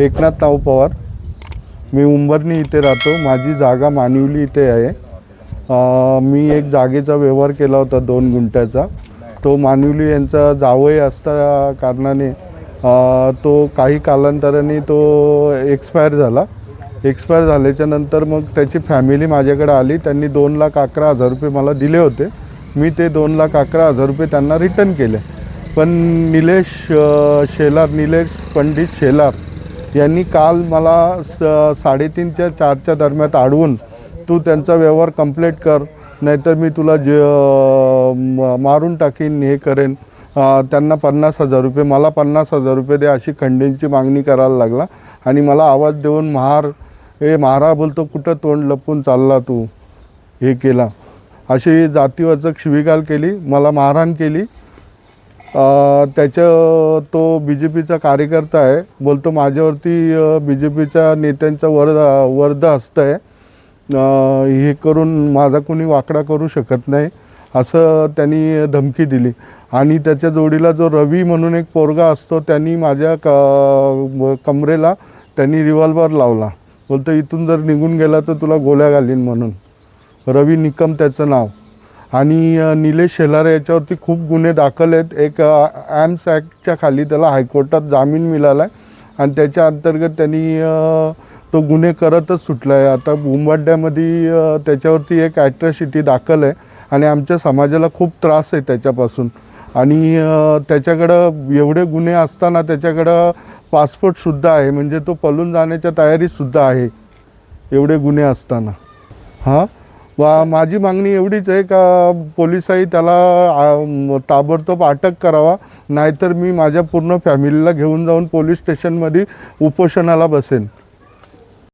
एकनाथ नाव पवार. मी उंबरणी इथे राहतो. माझी जागा मानिवली इथे आहे. मी एक जागेचा व्यवहार केला होता दोन गुंठ्याचा. तो मानिवली यांचा जावई असता कारणाने तो काही कालांतराने तो एक्सपायर झाला. एक्सपायर झाल्याच्यानंतर मग त्याची फॅमिली माझ्याकडे आली. त्यांनी दोन लाख अकरा हजार रुपये मला दिले होते. मी ते दोन लाख अकरा हजार रुपये त्यांना रिटर्न केले. पण निलेश शेलार निलेश पंडित शेलार यांनी काल मला स साडेतीनच्या चारच्या दरम्यान अडवून तू त्यांचा व्यवहार कंप्लीट कर नाहीतर मी तुला जे म- मारून टाकीन हे करेन. त्यांना पन्नास हजार रुपये मला पन्नास हजार रुपये दे अशी खंडींची मागणी करायला लागला. आणि मला आवाज देऊन महार हे महारा बोलतो कुठं तोंड लपून चालला तू? हे केला. अशी जातीवाचक शिवीगाल केली मला मारहाण केली. त्याच्या तो बी जे पीचा कार्यकर्ता आहे. बोलतो माझ्यावरती बी जे पीच्या नेत्यांचा वर वर्ध असतं आहे हे करून माझा कोणी वाकडा करू शकत नाही असं त्यांनी धमकी दिली. आणि त्याच्या जोडीला जो रवी म्हणून एक पोरगा असतो त्यांनी माझ्या क कमरेला त्यांनी रिव्हॉल्वर लावला. बोलतो इथून जर निघून गेला तर तुला गोळ्या घालीन म्हणून. रवी निकम त्याचं नाव. आणि निलेश शेलार याच्यावरती खूप गुन्हे दाखल आहेत. एक ॲम्स ॲक्टच्या खाली त्याला हायकोर्टात जामीन मिळाला आहे आणि त्याच्या अंतर्गत त्यांनी तो गुन्हे करतच सुटला आहे आता उंबाड्यामध्ये त्याच्यावरती एक ॲट्रॉसिटी दाखल आहे आणि आमच्या समाजाला खूप त्रास आहे त्याच्यापासून. आणि त्याच्याकडं एवढे गुन्हे असताना त्याच्याकडं पासपोर्टसुद्धा आहे. म्हणजे तो पळून जाण्याच्या तयारीतसुद्धा आहे एवढे गुन्हे असताना. हां? वा माझी मागणी एवढीच आहे का पोलिसही त्याला ताबडतोब अटक करावा नाहीतर मी माझ्या पूर्ण फॅमिलीला घेऊन जाऊन पोलीस स्टेशनमध्ये उपोषणाला बसेन.